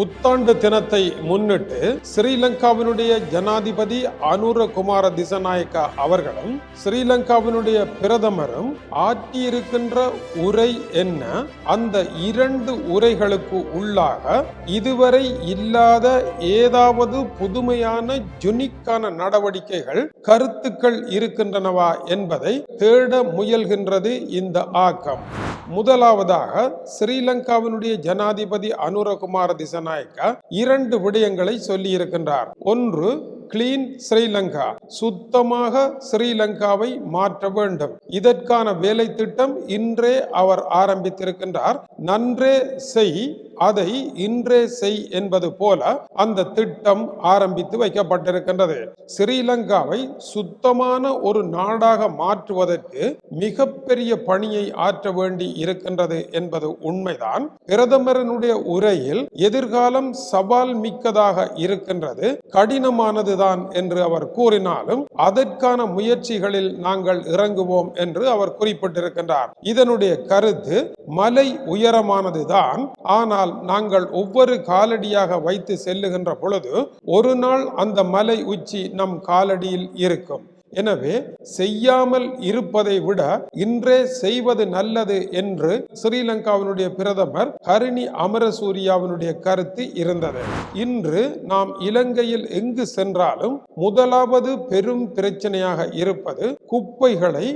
புத்தாண்டு தினத்தை முன்னிட்டு ஸ்ரீலங்காவினுடைய ஜனாதிபதி அனுர குமார திசநாயக்கா அவர்களும் ஸ்ரீலங்காவினுடைய பிரதமரும் ஆற்றியிருக்கின்ற உரை என்ன? அந்த இரண்டு உரைகளுக்கு உள்ளாக இதுவரை இல்லாத ஏதாவது புதுமையான ஜுனிக்கான நடவடிக்கைகள் கருத்துக்கள் இருக்கின்றனவா என்பதை தேட முயல்கின்றது இந்த ஆக்கம். முதலாவதாக ஸ்ரீலங்காவினுடைய ஜனாதிபதி அனுரகுமார நாயக்கா இரண்டு விடயங்களை சொல்லி இருக்கின்றார் ஒன்று கிளீன் ஸ்ரீலங்கா சுத்தமாக ஸ்ரீலங்காவை மாற்ற வேண்டும். இதற்கான வேலை திட்டம் இன்றே அவர் ஆரம்பித்திருக்கின்றார். நன்றே செய் அதை இன்றே செய் என்பது போல அந்த திட்டம் ஆரம்பித்து வைக்கப்பட்டிருக்கின்றது. ஸ்ரீலங்காவை சுத்தமான ஒரு நாடாக மாற்றுவதற்கு மிகப்பெரிய பணியை ஆற்ற வேண்டி இருக்கின்றது என்பது உண்மைதான். பிரதமரனுடைய உரையில் எதிர்காலம் சவால் மிக்கதாக இருக்கின்றது. கடினமானது கடினமானதுதான் என்று அவர் கூறினாலும் அதற்கான முயற்சிகளில் நாங்கள் இறங்குவோம் என்று அவர் குறிப்பிட்டிருக்கின்றார். இதனுடைய கருத்து மலை உயரமானதுதான். ஆனால் நாங்கள் ஒவ்வொரு காலடியாக வைத்து செல்லுகின்ற பொழுது ஒரு நாள் அந்த மலை உச்சி நம் காலடியில் இருக்கும். எனவே செய்யாமல் இருப்பதை விட இன்றே செய்வது நல்லது என்று ஸ்ரீலங்காவினுடைய பிரதமர் ஹரிணி அமரசூரியாவினுடைய கருத்து இருந்தது. இன்று நாம் இலங்கையில் எங்கு சென்றாலும் முதலாவது பெரும் பிரச்சனையாக இருப்பது குப்பைகளை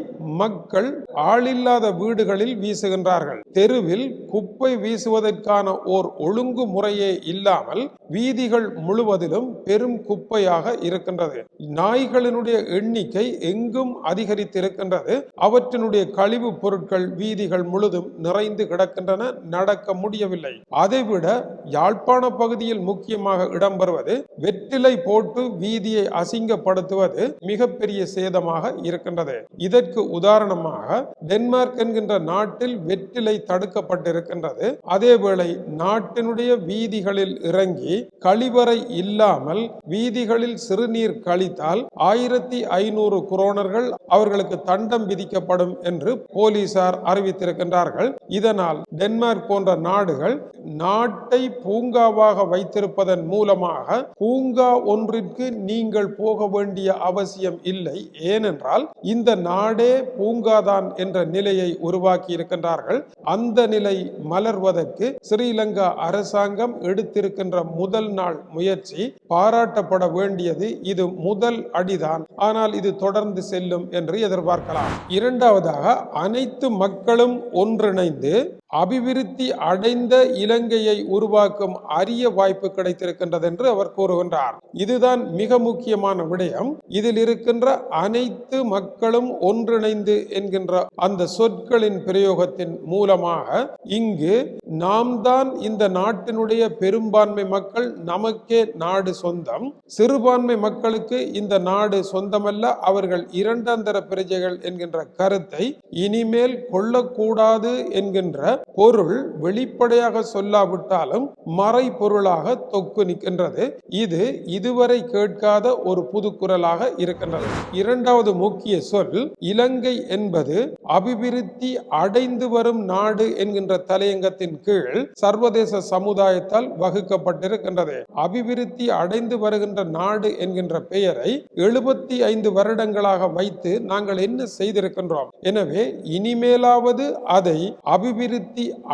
மக்கள் ஆளில்லாத வீடுகளில் வீசுகின்றார்கள். தெருவில் குப்பை வீசுவதற்கான ஓர் ஒழுங்கு முறையே இல்லாமல் வீதிகள் முழுவதிலும் பெரும் குப்பையாக இருக்கின்றது. நாய்களினுடைய எண்ணி எண்ணிக்கை எங்கும் அதிகரித்திருக்கின்றது. அவற்றினுடைய கழிவு பொருட்கள் வீதிகள் முழுதும் நிறைந்து கிடக்கின்றன நடக்க முடியவில்லை. அதைவிட யாழ்ப்பாண பகுதியில் முக்கியமாக இடம்பெறுவது வெற்றிலை போட்டு வீதியை அசிங்கப்படுத்துவது மிகப்பெரிய சேதமாக இருக்கின்றது. இதற்கு உதாரணமாக டென்மார்க் என்கின்ற நாட்டில் வெற்றிலை தடுக்கப்பட்டிருக்கின்றது. அதேவேளை நாட்டினுடைய வீதிகளில் இறங்கி கழிவறை இல்லாமல் வீதிகளில் சிறுநீர் கழித்தால் ஆயிரத்தி ஐநூறு குரோனர்கள் அவர்களுக்கு தண்டம் விதிக்கப்படும் என்று போலீசார் அறிவித்திருக்கின்றார்கள். இதனால் டென்மார்க் போன்ற நாடுகள் நாட்டை பூங்காவாக வைத்திருப்பதன் மூலமாக பூங்கா ஒன்றிற்கு நீங்கள் போக வேண்டிய அவசியம் இல்லை. ஏனென்றால் இந்த நாடே பூங்காதான் என்ற நிலையை உருவாக்கி இருக்கின்றார்கள். அந்த நிலை மலர்வதற்கு ஸ்ரீலங்கா அரசாங்கம் எடுத்திருக்கின்ற முதல் நாள் முயற்சி பாராட்டப்பட வேண்டியது. இது முதல் அடிதான். ஆனால் இது தொடர்ந்து செல்லும் என்று எதிர்பார்க்கலாம். இரண்டாவதாக அனைத்து மக்களும் ஒன்றிணைந்து அபிவிருத்தி அடைந்த இலங்கையை உருவாக்கும் அரிய வாய்ப்பு கிடைத்திருக்கின்றது என்று அவர் கூறுகின்றார். இதுதான் மிக முக்கியமான விடயம். இதில் இருக்கின்ற அனைத்து மக்களும் ஒன்றிணைந்து என்கின்ற அந்த சொற்களின் பிரயோகத்தின் மூலமாக இங்கு நாம் தான் இந்த நாட்டினுடைய பெரும்பான்மை மக்கள் நமக்கே நாடு சொந்தம். சிறுபான்மை மக்களுக்கு இந்த நாடு சொந்தமல்ல அவர்கள் இரண்டாந்தர பிரஜைகள் என்கின்ற கருத்தை இனிமேல் கொள்ளக்கூடாது என்கின்ற பொருள் வெளிப்படையாக சொல்லாவிட்டாலும் மறை பொருளாக தொக்கு நிற்கின்றது. இது இதுவரை கேட்காத ஒரு புது குரலாக இருக்கின்றது. இரண்டாவது முக்கிய சொல் இலங்கை என்பது அபிவிருத்தி அடைந்து வரும் நாடு என்கின்ற தலையங்கத்தின் கீழ் சர்வதேச சமுதாயத்தால் வகுக்கப்பட்டிருக்கின்றது. அபிவிருத்தி அடைந்து வருகின்ற நாடு என்கின்ற பெயரை எழுபத்தி ஐந்து வருடங்களாக வைத்து நாங்கள் என்ன செய்திருக்கின்றோம்? எனவே இனிமேலாவது அதை அபிவிருத்தி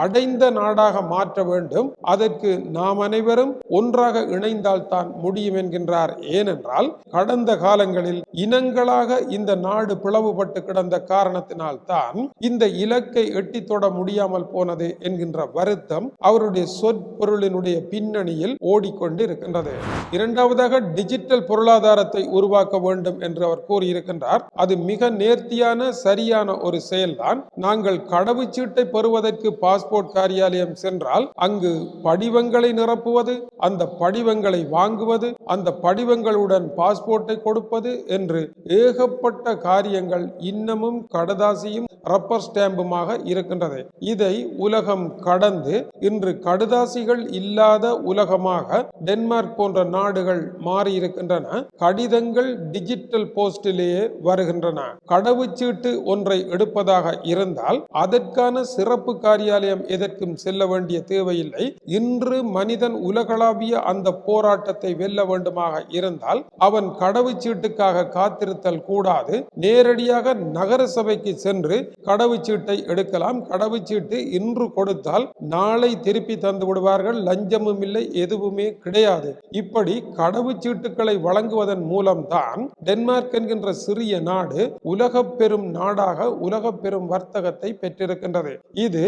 அடைந்த நாடாக மாற்ற வேண்டும். அதற்கு நாம் அனைவரும் ஒன்றாக இணைந்தால் தான் முடியும் என்கின்றார். ஏனென்றால் கடந்த காலங்களில் இனங்களாக இந்த நாடு பிளவுபட்டு கிடந்த காரணத்தினால் தான் இந்த இலக்கை எட்டி தொட முடியாமல் போனது என்கின்ற வருத்தம் அவருடைய சொற்பொருளினுடைய பின்னணியில் ஓடிக்கொண்டு இருக்கின்றது இரண்டாவதாக டிஜிட்டல் பொருளாதாரத்தை உருவாக்க வேண்டும் என்று அவர் கூறியிருக்கின்றார். அது மிக நேர்த்தியான சரியான ஒரு செயல்தான். நாங்கள் கடவுச்சீட்டை பெறுவதற்கு பாஸ்போர்ட் காரியாலயம் சென்றால் அங்கு படிவங்களை நிரப்புவது அந்த படிவங்களை வாங்குவது அந்த படிவங்களுடன் பாஸ்போர்ட்டை கொடுப்பது என்று ஏகப்பட்ட காரியங்கள் இன்னமும் கடதாசியும் ரப்பர் ஸ்டாம்புமாக இருக்கின்றது. இதை உலகம் கடந்து இன்று கடுதாசிகள் இல்லாத உலகமாக டென்மார்க் போன்ற நாடுகள் மாறி இருக்கின்றன கடிதங்கள் டிஜிட்டல் போஸ்டிலேயே வருகின்றன. கடவுச்சீட்டு ஒன்றை எடுப்பதாக இருந்தால் அதற்கான சிறப்பு காரியாலயம் எதற்கும் செல்ல வேண்டிய தேவையில்லை. இன்று மனிதன் உலகளாவிய அந்த போராட்டத்தை வெல்ல வேண்டுமாக இருந்தால் அவன் கடவுச்சீட்டுக்காக காத்திருத்தல் கூடாது. நேரடியாக நகர சபைக்கு சென்று கடவுச்சீட்டை எடுக்கலாம். கடவுச்சீட்டு இன்று கொடுத்தால் நாளை திருப்பி தந்து விடுவார்கள். லஞ்சமும் இல்லை எதுவுமே கிடையாது. இப்படி கடவுச்சீட்டுகளை வழங்குவதன் மூலம்தான் டென்மார்க் என்கின்ற சிறிய நாடு உலக பெரும் நாடாக உலக பெரும் வர்த்தகத்தை பெற்றிருக்கின்றது. இது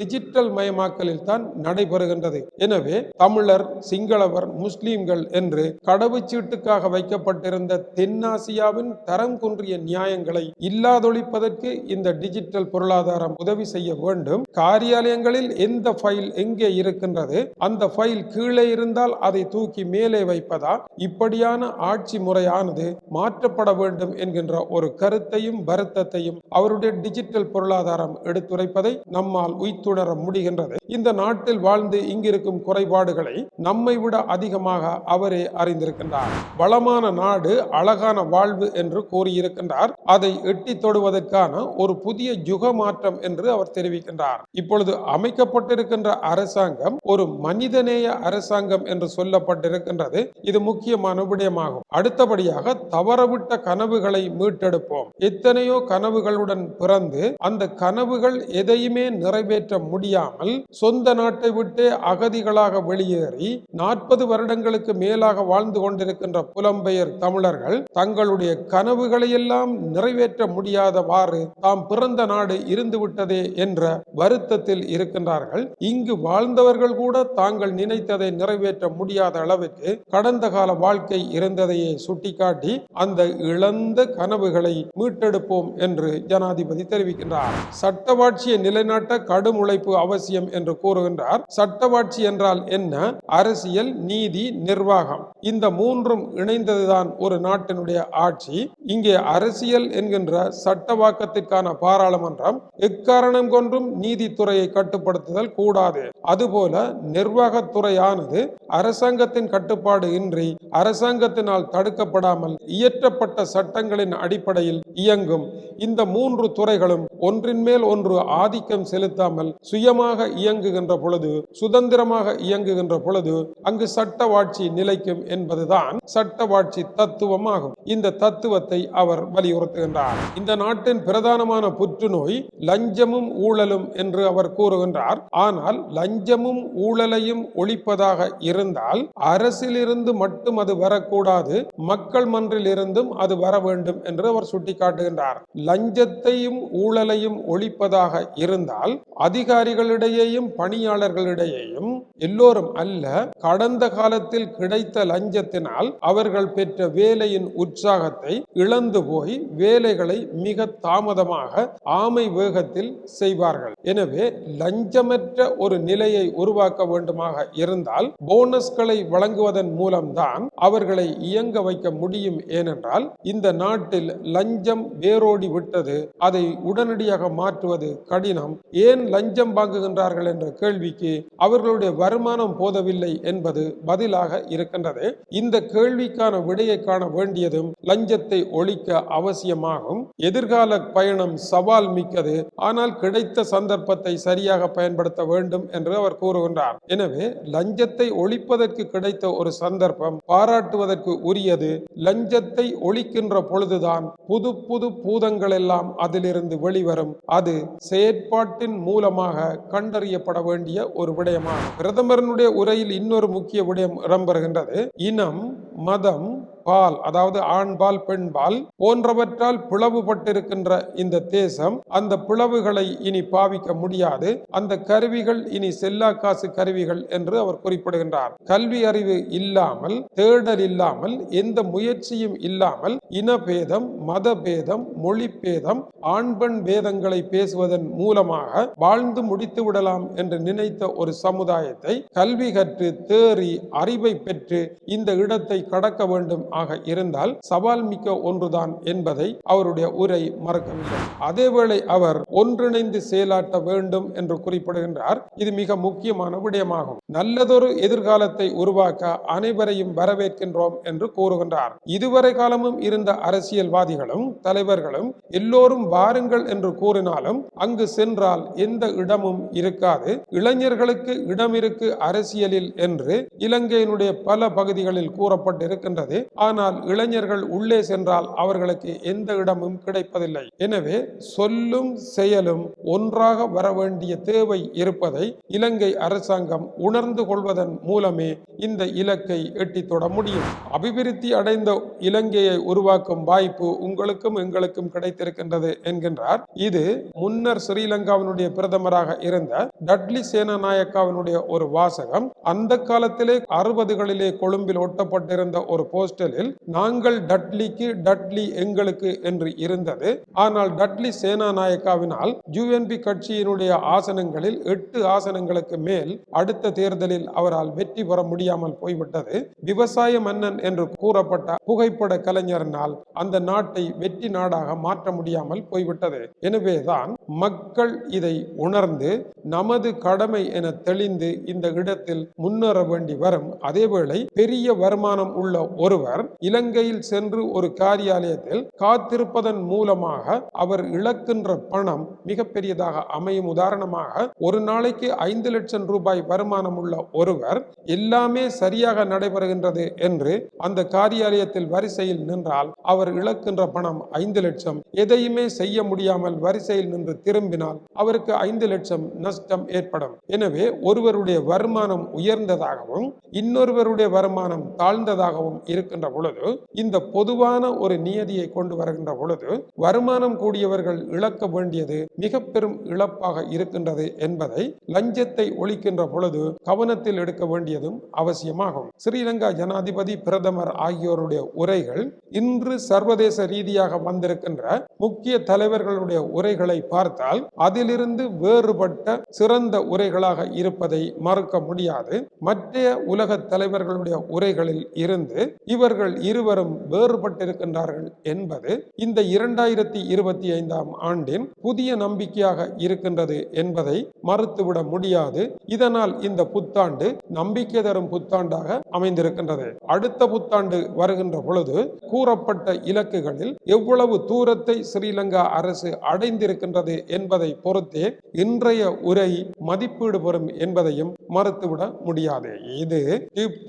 டிஜிட்டல் மயமாக்கலில் தான் நடைபெறுகின்றது. எனவே தமிழர் சிங்களவர் முஸ்லீம்கள் என்று கடவுச்சீட்டுக்காக வைக்கப்பட்டிருந்த தென்னாசியாவின் தரம் குன்றிய நியாயங்களை இல்லாதொழிப்பதற்கு இந்த டிஜிட்டல் பொருளாதாரம் உதவி செய்ய வேண்டும். காரியாலயங்களில் எந்த ஃபைல் எங்கே இருக்கின்றது அந்த ஃபைல் கீழே இருந்தால் அதை தூக்கி மேலே வைப்பதா? இப்படியான ஆட்சி முறையானது மாற்றப்பட வேண்டும் என்கின்ற ஒரு கருத்தையும் வருத்தத்தையும் அவருடைய டிஜிட்டல் பொருளாதாரம் எடுத்துரைப்பதை நம்மால் உய்த்துணர முடிகின்றது. இந்த நாட்டில் வாழ்ந்து இங்கிருக்கும் குறைபாடுகளை நம்மை விட அதிகமாக அவரே அறிந்திருக்கின்றார். வளமான நாடு அழகான வாழ்வு என்று கூறியிருக்கின்றார். அதை எட்டி தொடுவதற்கான ஒரு புதிய யுக மாற்றம் என்று அவர் தெரிவிக்கின்றார். இப்பொழுது அமைக்கப்பட்டிருக்கின்ற அரசாங்கம் ஒரு மனிதநேய அரசாங்கம் என்று சொல்லப்பட்டிருக்கின்றது. இது முக்கியமான விடயமாகும். அடுத்தபடியாக தவறவிட்ட கனவுகளை மீட்டெடுப்போம். எத்தனையோ கனவுகளுடன் பிறந்து அந்த கனவுகள் எதையுமே நிறைவேற்ற முடியாமல் சொந்த நாட்டை விட்டு அகதிகளாக வெளியேறி நாற்பது வருடங்களுக்கு மேலாக வாழ்ந்து கொண்டிருக்கின்ற புலம்பெயர் தமிழர்கள் தங்களுடைய கனவுகளை எல்லாம் நிறைவேற்ற முடியாதவாறு தாம் பிறந்த நாடு இருந்துவிட்டதே என்ற வருத்தத்தில் இருக்கின்றார்கள். இங்கு வாழ்ந்தவர்கள் கூட தாங்கள் நினைத்ததை நிறைவேற்ற முடியாத அளவுக்கு கடந்த கால வாழ்க்கை இருந்ததையே சுட்டிக்காட்டி அந்த இழந்த கனவுகளை மீட்டெடுப்போம் என்று ஜனாதிபதி தெரிவிக்கின்றார். சட்டவாட்சியை நிலைநாட்ட கடும் உழைப்பு அவசியம் என்று கூறுகின்றார். சட்டவாட்சி என்றால் என்ன? அரசியல் நீதி நிர்வாகம். இந்த மூன்றும் இணைந்ததுதான் ஒரு நாட்டினுடைய ஆட்சி. இங்கே அரசியல் என்கின்ற சட்டவாக்கத்திற்கான பாராளுமன்றம் எக்காரணம் கொன்றும் நீதித்துறையை கட்டுப்படுத்துதல் கூடாது. அதுபோல நிர்வாகத்துறையானது அரசாங்கத்தின் கட்டுப்பாடு இன்றி அரசாங்கத்தினால் தடுக்கப்படாமல் இயற்றப்பட்ட சட்டங்களின் அடிப்படையில் இயங்கும். இந்த மூன்று துறைகளும் ஒன்றின் மேல் ஒன்று ஆதிக்கம் செலுத்தாமல் சுயமாக இயங்குகின்ற பொழுது சுதந்திரமாக இயங்குகின்ற பொழுது அங்கு சட்டவாட்சி நிலைக்கும் என்பதுதான் சட்டவாட்சி தத்துவமாகும் இந்த தத்துவத்தை அவர் வலியுறுத்துகின்றார். இந்த நாட்டின் பிரதானமான புற்றுநோய் லஞ்சமும் ஊழலும் என்று அவர் கூறுகின்றார். ஆனால் லஞ்சமும் ஊழலையும் ஒழிப்பதாக இருந்தால் அரசிலிருந்து மட்டும் அது வரக்கூடாது மக்கள் மன்றில் இருந்தும் அது வர வேண்டும் என்று அவர் சுட்டிக்காட்டுகின்றார். லஞ்சத்தையும் ஊழலையும் ஒழிப்பதாக இருந்தால் அதிகாரிகளிடையேயும் பணியாளர்களிடையேயும் எல்லோரும் அல்ல கடந்த காலத்தில் கிடைத்த லஞ்சத்தினால் அவர்கள் பெற்ற வேலையின் உற்சாகத்தை இழந்து போய் வேலைகளை மிக தாமதமாக ஆமை வேகத்தில் செய்வார்கள். எனவே லஞ்சமற்ற ஒரு நிலையை உருவாக்க வேண்டுமாக இருந்தால் போனஸ்களை வழங்குவதன் மூலம்தான் அவர்களை இயங்க வைக்க முடியும். ஏனென்றால் இந்த நாட்டில் லஞ்சம் வேரோடி விட்டது அதை உடனடியாக மாற்றுவது கடினம். ஏன் லஞ்சம் வாங்குகின்றார்கள் என்ற கேள்விக்கு அவர்களுடைய வருமானம் போதவில்லை என்பது பதிலாக இருக்கின்றது. இந்த கேள்விக்கான விடையை காண வேண்டியதும் லஞ்சத்தை ஒழிக்க அவசியமாகும். எதிர்கால பயணம் சவால் மிக்கது. ஆனால் கிடைத்த சந்தர்ப்பத்தை சரியாக பயன்படுத்த வேண்டும் என்று அவர் கூறுகின்றார். எனவே லஞ்சத்தை ஒழிப்பதற்கு கிடைத்த ஒரு சந்தர்ப்பம் பாராட்டுவதற்கு உரியது. லஞ்சத்தை ஒழிக்கின்ற பொழுதுதான் புது புது பூதங்கள் எல்லாம் அதிலிருந்து வெளிவரும். அது செயற்பாட்டின் மூலமாக கண்டறியப்பட வேண்டிய ஒரு விடயமாகும். பிரதமரனுடைய உரையில் இன்னொரு முக்கிய விடயம் இடம்பெறுகின்றது. இனம் மதம் பால் அதாவது ஆண்பால் பெண்பால் போன்றவற்றால் பிளவுபட்டிருக்கின்ற இந்த தேசம் அந்த பிளவுகளை இனி பாவிக்க முடியாது. அந்த கருவிகள் இனி செல்லா காசு கருவிகள் என்று அவர் குறிப்பிடுகின்றார். கல்வி அறிவு இல்லாமல் தேடல் இல்லாமல் எந்த முயற்சியும் இல்லாமல் இனபேதம் மத பேதம் மொழி பேதம் ஆண் பெண் பேதங்களை பேசுவதன் மூலமாக வாழ்ந்து முடித்து விடலாம் என்று நினைத்த ஒரு சமுதாயத்தை கல்வி கற்று தேறி அறிவை பெற்று இந்த இடத்தை கடக்க வேண்டும் ஆக இருந்தால் சவால் மிக்க ஒன்றுதான் என்பதை அவருடைய உரை மறக்கவில்லை. அதேவேளை அவர் ஒன்றிணைந்து செயலாற்ற வேண்டும் என்று குறிப்பிடுகின்றார். இது மிக முக்கியமான விடயமாகும். நல்லதொரு எதிர்காலத்தை உருவாக்க அனைவரையும் வரவேற்கின்றோம் என்று கூறுகின்றார். இதுவரை காலமும் இருந்த அரசியல்வாதிகளும் தலைவர்களும் எல்லோரும் வாருங்கள் என்று கூறினாலும் அங்கு சென்றால் எந்த இடமும் இருக்காது. இளைஞர்களுக்கு இடம் இருக்கு அரசியலில் என்று இலங்கையினுடைய பல பகுதிகளில் கூறப்பட்டிருக்கின்றது. ஆனால் இளைஞர்கள் உள்ளே சென்றால் அவர்களுக்கு எந்த இடமும் கிடைப்பதில்லை. எனவே சொல்லும் செயலும் ஒன்றாக வர வேண்டிய தேவை இருப்பதை இலங்கை அரசாங்கம் உணர்ந்து கொள்வதன் மூலமே இந்த இலக்கை எட்டி தொட முடியும். அபிவிருத்தி அடைந்த இலங்கையை உருவாக்கும் வாய்ப்பு உங்களுக்கும் எங்களுக்கும் கிடைத்திருக்கின்றது என்கின்றார். இது முன்னர் ஸ்ரீலங்காவினுடைய பிரதமராக இருந்த டட்லி சேனநாயக்காவினுடைய ஒரு வாசகம் அந்த காலத்திலே அறுபதுகளிலே கொழும்பில் ஒட்டப்பட்டிருந்த ஒரு முதலில் நாங்கள் டட்லிக்கு டட்லி எங்களுக்கு என்று இருந்தது. ஆனால் டட்லி சேனாநாயக்காவினால் யூஎன்பி கட்சியினுடைய ஆசனங்களில் எட்டு ஆசனங்களுக்கு மேல் அடுத்த தேர்தலில் அவரால் வெற்றி பெற முடியாமல் போய்விட்டது. விவசாய மன்னன் என்று கூறப்பட்ட புகைப்பட கலைஞரனால் அந்த நாட்டை வெற்றி நாடாக மாற்ற முடியாமல் போய்விட்டது. எனவேதான் மக்கள் இதை உணர்ந்து நமது கடமை என தெளிந்து இந்த இடத்தில் முன்னேற வேண்டி வரும். அதேவேளை பெரிய வருமானம் உள்ள ஒருவர் இலங்கையில் சென்று ஒரு காரியாலயத்தில் காத்திருப்பதன் மூலமாக அவர் இழக்கின்ற பணம் மிகப்பெரியதாக அமையும். உதாரணமாக ஒரு நாளைக்கு ஐந்து லட்சம் ரூபாய் வருமானம் உள்ள ஒருவர் எல்லாமே சரியாக நடைபெறுகின்றது என்று அந்த காரியாலயத்தில் வரிசையில் நின்றால் அவர் இழக்கின்ற பணம் ஐந்து லட்சம். எதையுமே செய்ய முடியாமல் வரிசையில் நின்று திரும்பினால் அவருக்கு ஐந்து லட்சம் நஷ்டம் ஏற்படும். எனவே ஒருவருடைய வருமானம் உயர்ந்ததாகவும் இன்னொருவருடைய வருமானம் தாழ்ந்ததாகவும் இருக்கின்ற பொழுது இந்த பொதுவான ஒரு நியதியை கொண்டு வருகின்ற பொழுது வருமானம் கூடியவர்கள் இழக்க வேண்டியது மிக பெரும் இழப்பாக இருக்கின்றது என்பதை லஞ்சத்தை ஒழிக்கின்ற பொழுது கவனத்தில் எடுக்க வேண்டியதும் அவசியமாகும். ஸ்ரீலங்கா ஜனாதிபதி பிரதமர் ஆகியோருடைய உரைகள் இன்று சர்வதேச ரீதியாக வந்திருக்கின்ற முக்கிய தலைவர்களுடைய உரைகளை பார்த்தால் அதிலிருந்து வேறுபட்ட சிறந்த உரைகளாக இருப்பதை மறுக்க முடியாது. மற்ற உலக தலைவர்களுடைய உரைகளில் இருந்து இவர்கள் இவர்கள் இருவரும் வேறுபட்டிருக்கின்றார்கள் என்பது இந்த இரண்டாயிரத்தி இருபத்தி ஐந்தாம் ஆண்டின் புதிய நம்பிக்கையாக இருக்கின்றது என்பதை மறுத்துவிட முடியாது. இதனால் இந்த புத்தாண்டு நம்பிக்கை தரும் புத்தாண்டாக அமைந்திருக்கின்றது. அடுத்த புத்தாண்டு வருகின்ற பொழுது கூறப்பட்ட இலக்குகளில் எவ்வளவு தூரத்தை ஸ்ரீலங்கா அரசு அடைந்திருக்கின்றது என்பதை பொறுத்தே இன்றைய உரை மதிப்பீடு பெறும் என்பதையும் மறுத்துவிட முடியாது. இது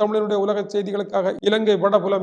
தமிழனுடைய உலக செய்திகளுக்காக இலங்கை வடபுலம்